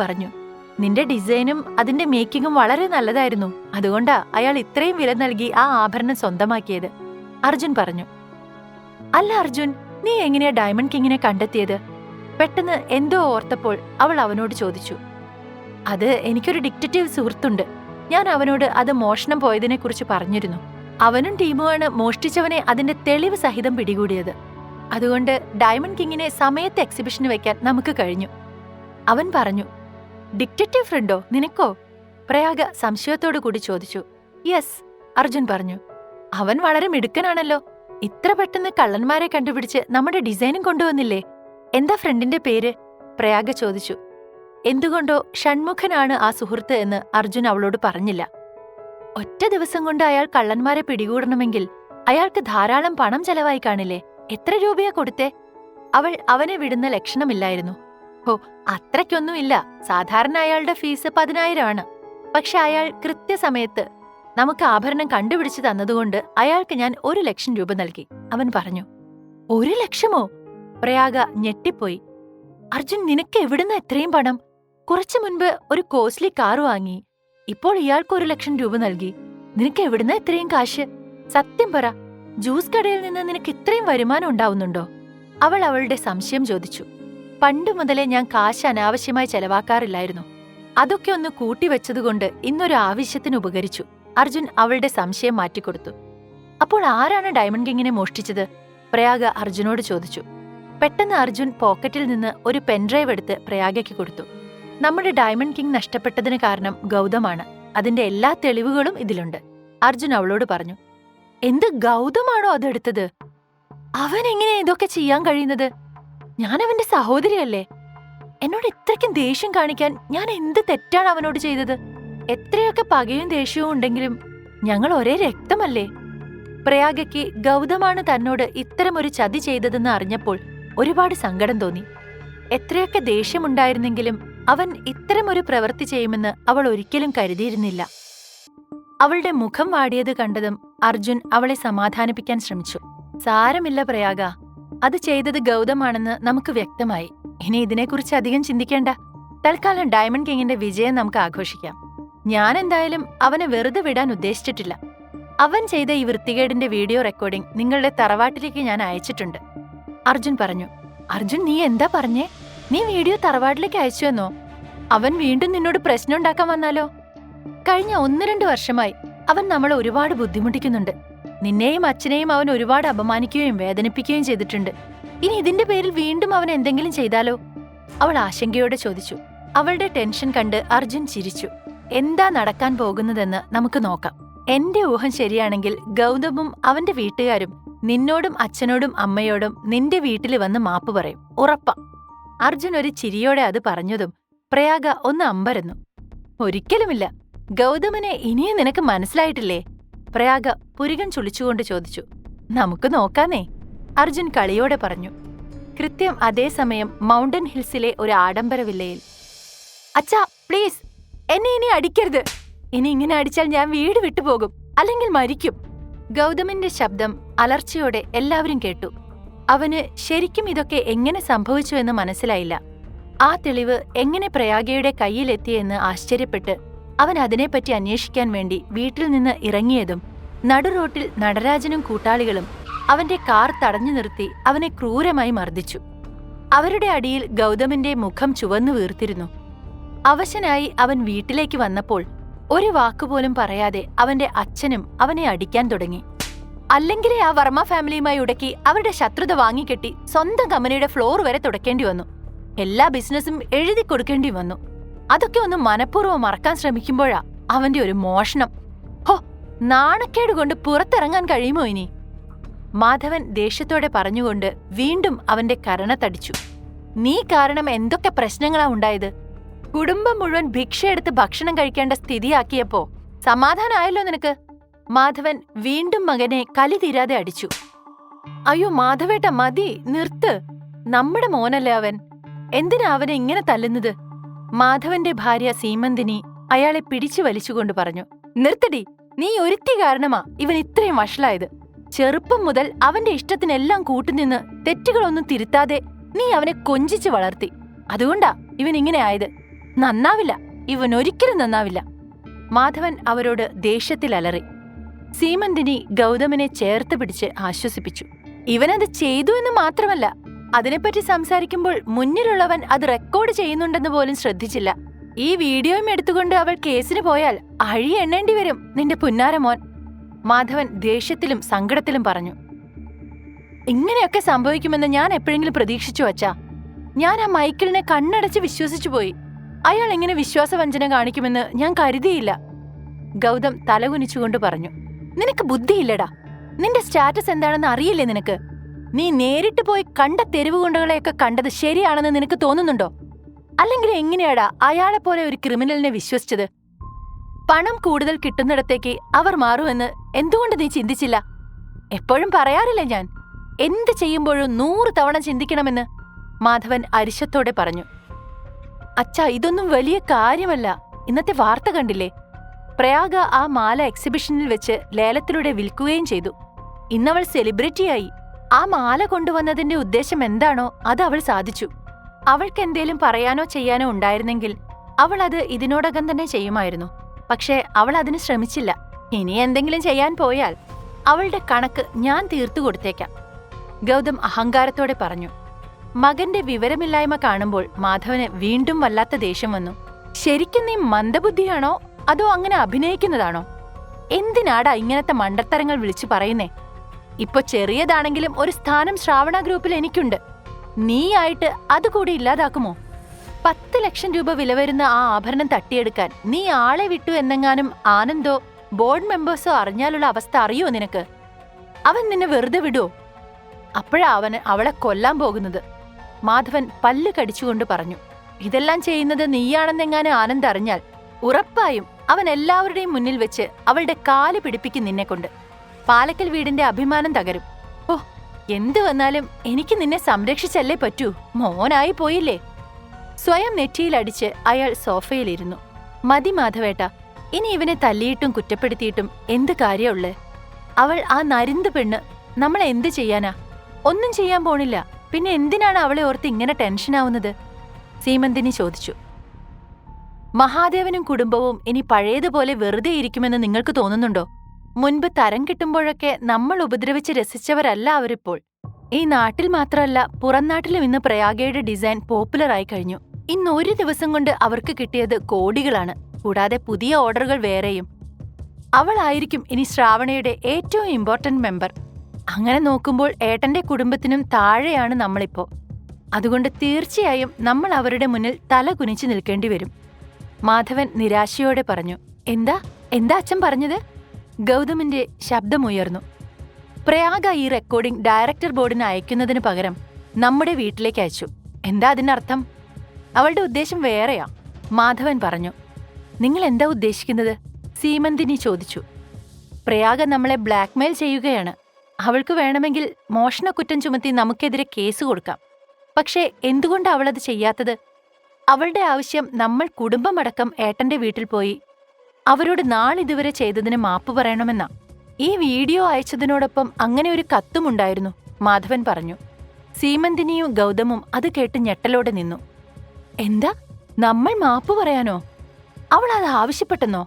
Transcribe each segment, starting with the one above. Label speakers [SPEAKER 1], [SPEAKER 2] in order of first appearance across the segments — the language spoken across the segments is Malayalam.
[SPEAKER 1] പറഞ്ഞു. നിന്റെ ഡിസൈനും അതിന്റെ മേക്കിങ്ങും വളരെ നല്ലതായിരുന്നു. അതുകൊണ്ടാ അയാൾ ഇത്രയും വില നൽകി ആ ആഭരണം സ്വന്തമാക്കിയത്. അർജുൻ പറഞ്ഞു. അല്ല അർജുൻ നീ എങ്ങനെയാ ഡയമണ്ട് കിങ്ങിനെ കണ്ടെത്തിയത്? പെട്ടെന്ന് എന്തോ ഓർത്തപ്പോൾ അവൾ അവനോട് ചോദിച്ചു. അത് എനിക്കൊരു ഡിക്റ്റേറ്റീവ് സുഹൃത്തുണ്ട്. ഞാൻ അവനോട് അത് മോഷണം പോയതിനെക്കുറിച്ച് പറഞ്ഞിരുന്നു. അവനും ടീമുമാണ് മോഷ്ടിച്ചവനെ അതിന്റെ തെളിവ് സഹിതം പിടികൂടിയത്. അതുകൊണ്ട് ഡയമണ്ട് കിങ്ങിനെ സമയത്ത് എക്സിബിഷന് വെക്കാൻ നമുക്ക് കഴിഞ്ഞു. അവൻ പറഞ്ഞു. ഡിക്റ്റേറ്റീവ് ഫ്രണ്ടോ നിനക്കോ? പ്രയാഗ സംശയത്തോടു കൂടി ചോദിച്ചു. യെസ് അർജുൻ പറഞ്ഞു. അവൻ വളരെ മിടുക്കനാണല്ലോ. ഇത്ര പെട്ടെന്ന് കള്ളന്മാരെ കണ്ടുപിടിച്ച് നമ്മുടെ ഡിസൈനും കൊണ്ടുവന്നില്ലേ? എന്താ ഫ്രണ്ടിന്റെ പേര്? പ്രയാഗ ചോദിച്ചു. എന്തുകൊണ്ടോ ഷൺമുഖനാണ് ആ സുഹൃത്ത് എന്ന് അർജുൻ അവളോട് പറഞ്ഞില്ല. ഒറ്റ ദിവസം കൊണ്ട് അയാൾ കള്ളന്മാരെ പിടികൂടണമെങ്കിൽ അയാൾക്ക് ധാരാളം പണം ചെലവായി കാണില്ലേ? എത്ര രൂപയാ കൊടുത്തേ? അവൾ അവനെ വിടുന്ന ലക്ഷണമില്ലായിരുന്നു. ഹോ അത്രയ്ക്കൊന്നുമില്ല. സാധാരണ അയാളുടെ ഫീസ് പതിനായിരമാണ് പക്ഷെ അയാൾ കൃത്യസമയത്ത് നമുക്ക് ആഭരണം കണ്ടുപിടിച്ചു തന്നതുകൊണ്ട് അയാൾക്ക് ഞാൻ ഒരു ലക്ഷം രൂപ നൽകി. അവൻ പറഞ്ഞു ഒരു ലക്ഷമോ? പ്രയാഗ ഞെട്ടിപ്പോയി. അർജുൻ നിനക്ക് എവിടുന്ന എത്രയും പണം? കുറച്ചു മുൻപ് ഒരു കോസ്റ്റ്ലി കാർ വാങ്ങി. ഇപ്പോൾ ഇയാൾക്ക് ഒരു ലക്ഷം രൂപ നൽകി. നിനക്ക് എവിടുന്ന ഇത്രയും കാശ്? സത്യം പറ ജ്യൂസ് കടയിൽ നിന്ന് നിനക്ക് ഇത്രയും വരുമാനം ഉണ്ടാവുന്നുണ്ടോ? അവൾ അവളുടെ സംശയം ചോദിച്ചു. പണ്ടു മുതലേ ഞാൻ കാശ് അനാവശ്യമായി ചെലവാക്കാറില്ലായിരുന്നു. അതൊക്കെ ഒന്ന് കൂട്ടിവെച്ചതുകൊണ്ട് ഇന്നൊരു ആവശ്യത്തിന് ഉപകരിച്ചു. അർജുൻ അവളുടെ സംശയം മാറ്റിക്കൊടുത്തു. അപ്പോൾ ആരാണ് ഡയമണ്ട് കിങ്ങിനെ മോഷ്ടിച്ചത്? പ്രയാഗ അർജുനോട് ചോദിച്ചു. പെട്ടെന്ന് അർജുൻ പോക്കറ്റിൽ നിന്ന് ഒരു പെൻഡ്രൈവ് എടുത്ത് പ്രയാഗയ്ക്ക് കൊടുത്തു. നമ്മുടെ ഡയമണ്ട് കിങ് നഷ്ടപ്പെട്ടതിന് കാരണം ഗൗതമാണ്. അതിന്റെ എല്ലാ തെളിവുകളും ഇതിലുണ്ട്. അർജുൻ അവളോട് പറഞ്ഞു. എന്ത് ഗൗതമാണോ അതെടുത്തത്? അവൻ എങ്ങനെ ഇതൊക്കെ ചെയ്യാൻ കഴിയുന്നത്? ഞാൻ അവന്റെ സഹോദരിയല്ലേ? എന്നോട് ഇത്രയ്ക്കും ദേഷ്യം കാണിക്കാൻ ഞാൻ എന്ത് തെറ്റാണ് അവനോട് ചെയ്തത്? എത്രയൊക്കെ പകയും ദേഷ്യവും ഉണ്ടെങ്കിലും ഞങ്ങൾ ഒരേ രക്തമല്ലേ? പ്രയാഗയ്ക്ക് ഗൗതമാണ് തന്നോട് ഇത്തരമൊരു ചതി ചെയ്തതെന്ന് അറിഞ്ഞപ്പോൾ ഒരുപാട് സങ്കടം തോന്നി. എത്രയൊക്കെ ദേഷ്യമുണ്ടായിരുന്നെങ്കിലും അവൻ ഇത്തരമൊരു പ്രവൃത്തി ചെയ്യുമെന്ന് അവൾ ഒരിക്കലും കരുതിയിരുന്നില്ല. അവളുടെ മുഖം വാടിയത് കണ്ടതും അർജുൻ അവളെ സമാധാനിപ്പിക്കാൻ ശ്രമിച്ചു. സാരമില്ല പ്രയാഗ അത് ചെയ്തത് ഗൗതമാണെന്ന് നമുക്ക് വ്യക്തമായി. ഇനി ഇതിനെക്കുറിച്ച് അധികം ചിന്തിക്കേണ്ട. തൽക്കാലം ഡയമണ്ട് കിങ്ങിന്റെ വിജയം നമുക്ക് ആഘോഷിക്കാം. ഞാൻ എന്തായാലും അവനെ വെറുതെ വിടാൻ ഉദ്ദേശിച്ചിട്ടില്ല. അവൻ ചെയ്ത ഈ വൃത്തികേടിന്റെ വീഡിയോ റെക്കോർഡിംഗ് നിങ്ങളുടെ തറവാട്ടിലേക്ക് ഞാൻ അയച്ചിട്ടുണ്ട്. അർജുൻ പറഞ്ഞു അർജുൻ നീ എന്താ പറഞ്ഞേ? നീ വീഡിയോ തറവാട്ടിലേക്ക് അയച്ചു എന്നോ? അവൻ വീണ്ടും നിന്നോട് പ്രശ്നം ഉണ്ടാക്കാൻ വന്നാലോ? കഴിഞ്ഞ ഒന്ന് രണ്ട് വർഷമായി അവൻ നമ്മളെ ഒരുപാട് ബുദ്ധിമുട്ടിക്കുന്നുണ്ട്. നിന്നെയും അച്ഛനെയും അവൻ ഒരുപാട് അപമാനിക്കുകയും വേദനിപ്പിക്കുകയും ചെയ്തിട്ടുണ്ട്. ഇനി ഇതിന്റെ പേരിൽ വീണ്ടും അവൻ എന്തെങ്കിലും ചെയ്താലോ? അവൾ ആശങ്കയോടെ ചോദിച്ചു. അവളുടെ ടെൻഷൻ കണ്ട് അർജുൻ ചിരിച്ചു. എന്താ നടക്കാൻ പോകുന്നതെന്ന് നമുക്ക് നോക്കാം. എന്റെ ഊഹം ശരിയാണെങ്കിൽ ഗൗതമും അവന്റെ വീട്ടുകാരും നിന്നോടും അച്ഛനോടും അമ്മയോടും നിന്റെ വീട്ടിൽ വന്ന് മാപ്പ് പറയും. ഉറപ്പാ. അർജുൻ ഒരു ചിരിയോടെ അത് പറഞ്ഞതും പ്രയാഗ ഒന്ന് അമ്പരന്നു. ഒരിക്കലുമില്ല. ഗൗതമനെ ഇനിയും നിനക്ക് മനസ്സിലായിട്ടില്ലേ? പ്രയാഗ പുരികൻ ചുളിച്ചുകൊണ്ട് ചോദിച്ചു നമുക്ക് നോക്കാന്നേ. അർജുൻ കളിയോടെ പറഞ്ഞു കൃത്യം അതേസമയം മൗണ്ടൻ ഹിൽസിലെ ഒരു ആഡംബര വില്ലയിൽ. അച്ഛാ പ്ലീസ് എന്നെ ഇനി അടിക്കരുത്. ഇനി ഇങ്ങനെ അടിച്ചാൽ ഞാൻ വീട് വിട്ടുപോകും അല്ലെങ്കിൽ മരിക്കും. ഗൗതമിന്റെ ശബ്ദം അലർച്ചയോടെ എല്ലാവരും കേട്ടു. അവന് ശരിക്കും ഇതൊക്കെ എങ്ങനെ സംഭവിച്ചു എന്ന് മനസ്സിലായില്ല. ആ തെളിവ് എങ്ങനെ പ്രയാഗയുടെ കയ്യിലെത്തിയെന്ന് ആശ്ചര്യപ്പെട്ട് അവൻ അതിനെപ്പറ്റി അന്വേഷിക്കാൻ വേണ്ടി വീട്ടിൽ നിന്ന് ഇറങ്ങിയതും നടുറോട്ടിൽ നടരാജനും കൂട്ടാളികളും അവന്റെ കാർ തടഞ്ഞു നിർത്തി അവനെ ക്രൂരമായി മർദ്ദിച്ചു. അവരുടെ അടിയിൽ ഗൗതമിന്റെ മുഖം ചുവന്നു വീർത്തിരുന്നു. അവശനായി അവൻ വീട്ടിലേക്ക് വന്നപ്പോൾ ഒരു വാക്കുപോലും പറയാതെ അവന്റെ അച്ഛനും അവനെ അടിക്കാൻ തുടങ്ങി. അല്ലെങ്കിലേ ആ വർമ്മ ഫാമിലിയുമായി ഉടക്കി അവരുടെ ശത്രുത വാങ്ങിക്കെട്ടി സ്വന്തം കമ്പനിയുടെ ഫ്ലോർ വരെ തുടക്കേണ്ടി വന്നു. എല്ലാ ബിസിനസ്സും എഴുതി കൊടുക്കേണ്ടി വന്നു. അതൊക്കെ ഒന്ന് മനഃപൂർവം മറക്കാൻ ശ്രമിക്കുമ്പോഴാ അവന്റെ ഒരു മോഷണം. ഹോ നാണക്കേട് കൊണ്ട് പുറത്തിറങ്ങാൻ കഴിയുമോ ഇനി? മാധവൻ ദേഷ്യത്തോടെ പറഞ്ഞുകൊണ്ട് വീണ്ടും അവന്റെ കരണത്തടിച്ചു നീ കാരണം എന്തൊക്കെ പ്രശ്നങ്ങളാ ഉണ്ടായത്? കുടുംബം മുഴുവൻ ഭിക്ഷയെടുത്ത് ഭക്ഷണം കഴിക്കേണ്ട സ്ഥിതിയാക്കിയപ്പോ സമാധാനായല്ലോ നിനക്ക്? മാധവൻ വീണ്ടും മകനെ കലി തീരാതെ അടിച്ചു. അയ്യോ മാധവേട്ട മതി നിർത്ത്. നമ്മുടെ മോനല്ലേ അവൻ? എന്തിനാ അവനെ ഇങ്ങനെ തല്ലുന്നത്? മാധവന്റെ ഭാര്യ സീമന്തിനി അയാളെ പിടിച്ചു വലിച്ചുകൊണ്ട് പറഞ്ഞു നിർത്തടി നീ ഒരുത്തി കാരണമാ ഇവൻ ഇത്രയും വഷളായത്. ചെറുപ്പം മുതൽ അവന്റെ ഇഷ്ടത്തിനെല്ലാം കൂട്ടുനിന്ന് തെറ്റുകളൊന്നും തിരുത്താതെ നീ അവനെ കൊഞ്ചിച്ച് വളർത്തി. അതുകൊണ്ടാ ഇവൻ ഇങ്ങനെ ആയത്. നന്നാവില്ല ഇവൻ ഒരിക്കലും നന്നാവില്ല. മാധവൻ അവരോട് ദേഷ്യത്തിൽ അലറി. സീമന്തിനി ഗൗതമനെ ചേർത്ത് പിടിച്ച് ആശ്വസിപ്പിച്ചു. ഇവനത് ചെയ്തു എന്ന് മാത്രമല്ല അതിനെപ്പറ്റി സംസാരിക്കുമ്പോൾ മുന്നിലുള്ളവൻ അത് റെക്കോർഡ് ചെയ്യുന്നുണ്ടെന്ന് പോലും ശ്രദ്ധിച്ചില്ല. ഈ വീഡിയോയും എടുത്തുകൊണ്ട് അവൾ കേസിന് പോയാൽ അഴി എണ്ണേണ്ടി വരും നിന്റെ പുന്നാരമോൻ. മാധവൻ ദേഷ്യത്തിലും സങ്കടത്തിലും പറഞ്ഞു. ഇങ്ങനെയൊക്കെ സംഭവിക്കുമെന്ന് ഞാൻ എപ്പോഴെങ്കിലും പ്രതീക്ഷിച്ചു വച്ചാ ഞാൻ ആ മൈക്കിളിനെ കണ്ണടച്ച് വിശ്വസിച്ചു പോയി. അയാൾ ഇങ്ങനെ വിശ്വാസവഞ്ചന കാണിക്കുമെന്ന് ഞാൻ കരുതിയില്ല. ഗൗതം തലകുനിച്ചുകൊണ്ട് പറഞ്ഞു. നിനക്ക് ബുദ്ധിയില്ലടാ. നിന്റെ സ്റ്റാറ്റസ് എന്താണെന്ന് അറിയില്ലേ നിനക്ക്? നീ നേരിട്ട് പോയി കണ്ട തെരുവ് ഗുണ്ടകളെയൊക്കെ കണ്ടത് ശരിയാണെന്ന് നിനക്ക് തോന്നുന്നുണ്ടോ? അല്ലെങ്കിൽ എങ്ങനെയാടാ അയാളെ പോലെ ഒരു ക്രിമിനലിനെ വിശ്വസിച്ചത്? പണം കൂടുതൽ കിട്ടുന്നിടത്തേക്ക് അവർ മാറുമെന്ന് എന്തുകൊണ്ട് നീ ചിന്തിച്ചില്ല? എപ്പോഴും പറയാറില്ല ഞാൻ എന്ത് ചെയ്യുമ്പോഴും നൂറ് തവണ ചിന്തിക്കണമെന്ന്? മാധവൻ അരിശത്തോടെ പറഞ്ഞു. അച്ഛാ ഇതൊന്നും വലിയ കാര്യമല്ല. ഇന്നത്തെ വാർത്ത കണ്ടില്ലേ? പ്രയാഗ ആ മാല എക്സിബിഷനിൽ വെച്ച് ലേലത്തിലൂടെ വിൽക്കുകയും ചെയ്തു. ഇന്നവൾ സെലിബ്രിറ്റിയായി. ആ മാല കൊണ്ടുവന്നതിന്റെ ഉദ്ദേശം എന്താണോ അത് അവൾ സാധിച്ചു. അവൾക്ക് എന്തേലും പറയാനോ ചെയ്യാനോ ഉണ്ടായിരുന്നെങ്കിൽ അവൾ അത് ഇതിനോടകം തന്നെ ചെയ്യുമായിരുന്നു. പക്ഷേ അവൾ അതിന് ശ്രമിച്ചില്ല. ഇനി എന്തെങ്കിലും ചെയ്യാൻ പോയാൽ അവളുടെ കണക്ക് ഞാൻ തീർത്തു കൊടുത്തേക്കാം. ഗൗതം അഹങ്കാരത്തോടെ പറഞ്ഞു. മകന്റെ വിവരമില്ലായ്മ കാണുമ്പോൾ മാധവന് വീണ്ടും വല്ലാത്ത ദേഷ്യം വന്നു. ശരിക്കും നീ മന്ദബുദ്ധിയാണോ? അതോ അങ്ങനെ അഭിനയിക്കുന്നതാണോ? എന്തിനാടാ ഇങ്ങനത്തെ മണ്ടത്തരങ്ങൾ വിളിച്ചു പറയുന്നേ? ഇപ്പൊ ചെറിയതാണെങ്കിലും ഒരു സ്ഥാനം ശ്രാവണ ഗ്രൂപ്പിൽ എനിക്കുണ്ട്. നീയായിട്ട് അതുകൂടി ഇല്ലാതാക്കുമോ? പത്ത് ലക്ഷം രൂപ വില വരുന്ന ആ ആഭരണം തട്ടിയെടുക്കാൻ നീ ആളെ വിട്ടു എന്നെങ്ങാനും ആനന്ദോ ബോർഡ് മെമ്പേഴ്സോ അറിഞ്ഞാലുള്ള അവസ്ഥ അറിയോ നിനക്ക്? അവൻ നിന്നെ വെറുതെ വിടുവോ? അപ്പോഴാ അവന് അവളെ കൊല്ലാൻ പോകുന്നത്. മാധവൻ പല്ല് കടിച്ചുകൊണ്ട് പറഞ്ഞു ഇതെല്ലാം ചെയ്യുന്നത് നീയാണെന്നെങ്ങാനും ആനന്ദ് അറിഞ്ഞാൽ ഉറപ്പായും അവൻ എല്ലാവരുടെയും മുന്നിൽ വെച്ച് അവളുടെ കാൽ പിടിപ്പിക്കും നിന്നെക്കൊണ്ട്. പാലക്കൽ വീടിന്റെ അഭിമാനം തകരും. ഓ എന്തു വന്നാലും എനിക്ക് നിന്നെ സംരക്ഷിച്ചല്ലേ പറ്റൂ. മോനായി പോയില്ലേ? സ്വയം നെറ്റിയിലടിച്ച് അയാൾ സോഫയിലിരുന്നു. മതി മാധവേട്ട ഇനി ഇവനെ തല്ലിയിട്ടും കുറ്റപ്പെടുത്തിയിട്ടും എന്ത് കാര്യമുള്ളേ അവൾ ആ നരിന്ത് പെണ്ണ് നമ്മൾ എന്ത് ചെയ്യാനാ? ഒന്നും ചെയ്യാൻ പോണില്ല. പിന്നെ എന്തിനാണ് അവളെ ഓർത്ത് ഇങ്ങനെ ടെൻഷനാവുന്നത് സീമന്തിനി ചോദിച്ചു. മഹാദേവനും കുടുംബവും ഇനി പഴയതുപോലെ വെറുതെ ഇരിക്കുമെന്ന് നിങ്ങൾക്ക് തോന്നുന്നുണ്ടോ? മുൻപ് തരം കിട്ടുമ്പോഴൊക്കെ നമ്മൾ ഉപദ്രവിച്ച് രസിച്ചവരല്ല അവരിപ്പോൾ. ഈ നാട്ടിൽ മാത്രമല്ല പുറംനാട്ടിലും ഇന്ന് പ്രയാഗയുടെ ഡിസൈൻ പോപ്പുലറായി കഴിഞ്ഞു. ഇന്ന് ഒരു ദിവസം കൊണ്ട് അവർക്ക് കിട്ടിയത് കോടികളാണ്. കൂടാതെ പുതിയ ഓർഡറുകൾ വേറെയും. അവളായിരിക്കും ഇനി ശ്രാവണയുടെ ഏറ്റവും ഇമ്പോർട്ടന്റ് മെമ്പർ. അങ്ങനെ നോക്കുമ്പോൾ ഏട്ടന്റെ കുടുംബത്തിനും താഴെയാണ് നമ്മളിപ്പോ. അതുകൊണ്ട് തീർച്ചയായും നമ്മൾ അവരുടെ മുന്നിൽ തല കുനിച്ചു നിൽക്കേണ്ടി വരും. മാധവൻ നിരാശയോടെ പറഞ്ഞു എന്താ? എന്താ അച്ഛൻ പറഞ്ഞത്? ഗൗതമിന്റെ ശബ്ദമുയർന്നു. പ്രയാഗ ഈ റെക്കോർഡിംഗ് ഡയറക്ടർ ബോർഡിന് അയക്കുന്നതിന് പകരം നമ്മുടെ വീട്ടിലേക്ക് അയച്ചു. എന്താ അതിനർത്ഥം? അവളുടെ ഉദ്ദേശം വേറെയാ മാധവൻ പറഞ്ഞു. നിങ്ങൾ എന്താ ഉദ്ദേശിക്കുന്നത്? സീമന്തിനി ചോദിച്ചു. പ്രയാഗ നമ്മളെ ബ്ലാക്ക്മെയിൽ ചെയ്യുകയാണ്. അവൾക്ക് വേണമെങ്കിൽ മോഷണക്കുറ്റം ചുമത്തി നമുക്കെതിരെ കേസ് കൊടുക്കാം. പക്ഷേ എന്തുകൊണ്ട് അവളത് ചെയ്യാത്തത്? അവളുടെ ആവശ്യം നമ്മൾ കുടുംബമടക്കം ഏട്ടന്റെ വീട്ടിൽ പോയി അവരോട് നാളിതുവരെ ചെയ്തതിന് മാപ്പ് പറയണമെന്നാ. ഈ വീഡിയോ അയച്ചതിനോടൊപ്പം അങ്ങനെ ഒരു കത്തുമുണ്ടായിരുന്നു മാധവൻ പറഞ്ഞു. സീമന്തിനിയും ഗൗതമും അത് കേട്ട് ഞെട്ടലോടെ നിന്നു. എന്താ? നമ്മൾ മാപ്പ് പറയാനോ? അവൾ അത് ആവശ്യപ്പെട്ടെന്നോ?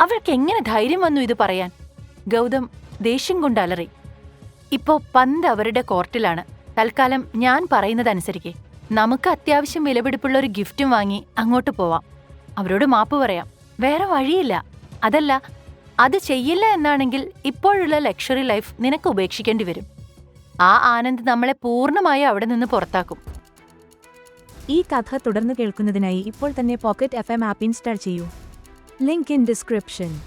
[SPEAKER 1] അവൾക്ക് എങ്ങനെ ധൈര്യം വന്നു ഇത് പറയാൻ? ഗൗതം ദേഷ്യം കൊണ്ട് അലറി. ഇപ്പോ പന്ത് അവരുടെ കോർട്ടിലാണ്. തൽക്കാലം ഞാൻ പറയുന്നതനുസരിക്കെ. നമുക്ക് അത്യാവശ്യം വിലപിടിപ്പുള്ള ഒരു ഗിഫ്റ്റും വാങ്ങി അങ്ങോട്ട് പോവാം. അവരോട് മാപ്പ് പറയാം. വേറെ വഴിയില്ല. അതല്ല അത് ചെയ്യില്ല എന്നാണെങ്കിൽ ഇപ്പോഴുള്ള ലക്ഷറി ലൈഫ് നിനക്ക് ഉപേക്ഷിക്കേണ്ടി വരും. ആ ആനന്ദ് നമ്മളെ പൂർണമായി അവിടെ നിന്ന് പുറത്താക്കും.
[SPEAKER 2] ഈ കഥ തുടർന്ന് കേൾക്കുന്നതിനായി ഇപ്പോൾ തന്നെ പോക്കറ്റ് എഫ് എം ആപ്പ് ഇൻസ്റ്റാൾ ചെയ്യൂ. Link in description.